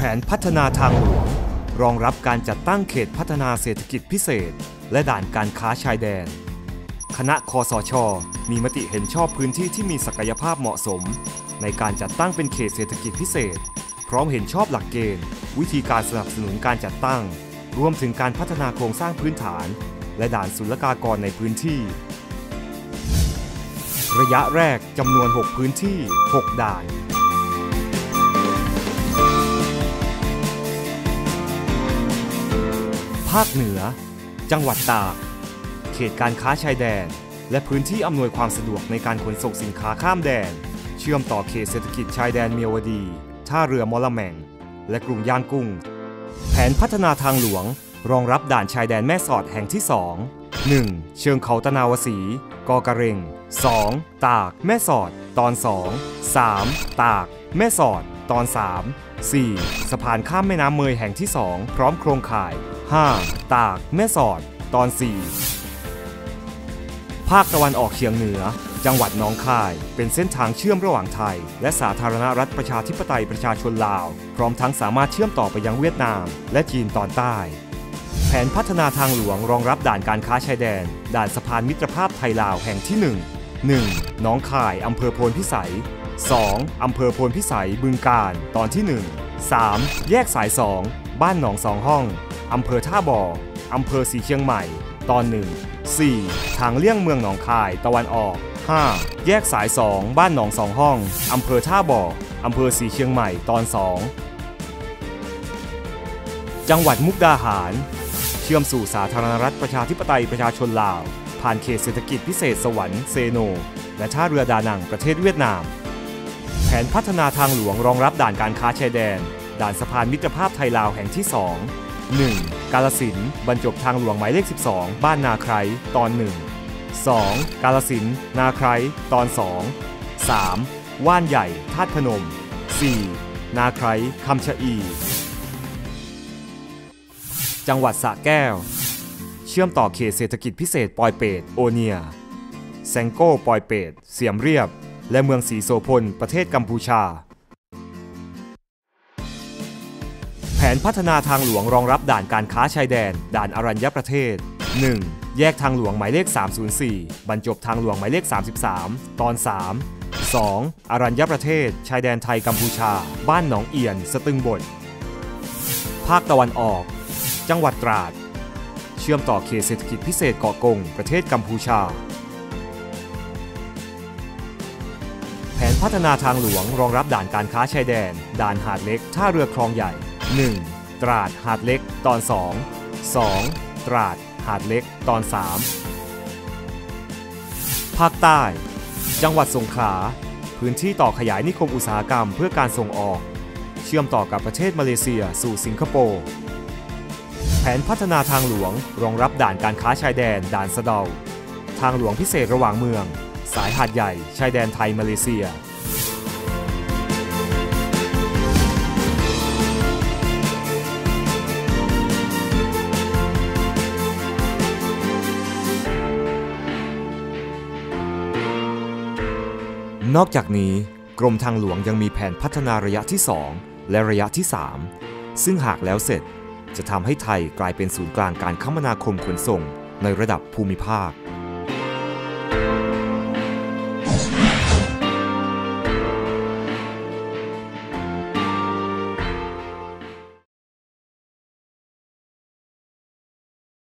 แผนพัฒนาทางหลวง รองรับการจัดตั้งเขตพัฒนาเศรษฐกิจพิเศษ และด่านการค้าชายแดน คณะคอสช มีมติเห็นชอบพื้นที่ที่มีศักยภาพเหมาะสม ในการจัดตั้งเป็นเขตเศรษฐกิจพิเศษ พร้อมเห็นชอบหลักเกณฑ์ วิธีการสนับสนุนการจัดตั้ง รวมถึงการพัฒนาโครงสร้างพื้นฐาน และด่านศุลกากรในพื้นที่ ระยะแรกจำนวน 6 พื้นที่ 6 ด่านาคเหนือ จังหวัดตาก เขตการค้าชายแดน และพื้นที่อำนวยความสะดวกในการขนส่งสินค้าข้ามแดน เชื่อมต่อเขตเศรษฐกิจชายแดนเมียวดี ท่าเรือมอลแมง และกรุงย่างกุ้ง แผนพัฒนาทางหลวง รองรับด่านชายแดนแม่สอดแห่งที่ 2 1. เชิงเขาตะนาวสี กอกระเร็ง 2. ตาก แม่สอด ตอน 2 3. ตาก แม่สอด ตอน 3 4. สะพานข้ามแม่น้ำเมยแห่งที่ 2 พร้อมโครงข่าย 5. ตากแม่สอด ตอน 4 ภาคตะวันออกเฉียงเหนือ จังหวัดหนองคาย เป็นเส้นทางเชื่อมระหว่างไทย และสาธารณรัฐประชาธิปไตยประชาชนลาว พร้อมทั้งสามารถเชื่อมต่อไปยังเวียดนาม และจีนตอนใต้ แผนพัฒนาทางหลวงรองรับด่านการค้าชายแดน ด่านสะพานมิตรภาพไทยลาวแห่งที่ 1 1. หนองคายอำเภอโพนพิสัย 2. อำเภอโพนพิสัยบึงกาฬตอนที่ 1 3. แยกสาย 2 บ้านหนองสองห้อง อำเภอท่าบ่ออำเภอสีเชียงใหม่ ตอน 1 4. ทางเลี่ยงเมืองหนองคายตะวันออก 5. แยกสาย 2 บ้านหนองสองห้องอำเภอท่าบ่ออำเภอสีเชียงใหม่ตอน 2 จังหวัดมุกดาหาร เชื่อมสู่สาธารณรัฐประชาธิปไตยประชาชนลาว ผ่านเขตเศรษฐกิจพิเศษสวรรค์เซโน และท่าเรือดานังประเทศเวียดนาม แผนพัฒนาทางหลวงรองรับด่านการค้าชายแดน ด่านสะพานมิตรภาพไทยลาวแห่งที่ 2 1. กาลสินบรรจบทางหลวงหมายเลข 12 บ้านนาไครตอน 1 2. กาลสินนาไครตอน 2 3. ว่านใหญ่ธาตุพนม 4. นาไครคำชะอี จังหวัดสระแก้ว เชื่อมต่อเขตเศรษฐกิจพิเศษปอยเปตโอเนียแซงโก้ปอยเปตเสียมเรียบ และเมืองสีโซพลประเทศกัมพูชา นพัฒนาทางหลวงรองรับด่านการค้าชายแดน ด่านอรัญญประเทศ 1. แยกทางหลวงหมายเลข 304 บรรจบทางหลวงหมายเลข 33 ตอน 3 2. อรัญญประเทศ ชายแดนไทยกัมพูชา บ้านหนองเอียน สตึงบดภาคตะวันออก จังหวัดตราด เชื่อมต่อเขตเศรษฐกิจพิเศษเกาะกง ประเทศกัมพูชา แผนพัฒนาทางหลวงรองรับด่านการค้าชายแดน ด่านหาดเล็ก ท่าเรือคลองใหญ่ 1. ตราดหาดเล็กตอน 2 2. ตราดหาดเล็กตอน 3 ภาคใต้ จังหวัดสงขลา พื้นที่ต่อขยายนิคมอุตสาหกรรมเพื่อการส่งออก เชื่อมต่อกับประเทศมาเลเซียสู่สิงคโปร์แผนพัฒนาทางหลวงรองรับด่านการค้าชายแดนด่านสะเดา ทางหลวงพิเศษระหว่างเมือง สายหาดใหญ่ ชายแดนไทยมาเลเซีย นอกจากนี้กรมทางหลวงยังมีแผนพัฒนาระยะที่ 2 และระยะที่ 3 ซึ่งหากแล้วเสร็จจะทำให้ไทยกลายเป็นศูนย์กลางการคมนาคมขนส่งในระดับภูมิภาค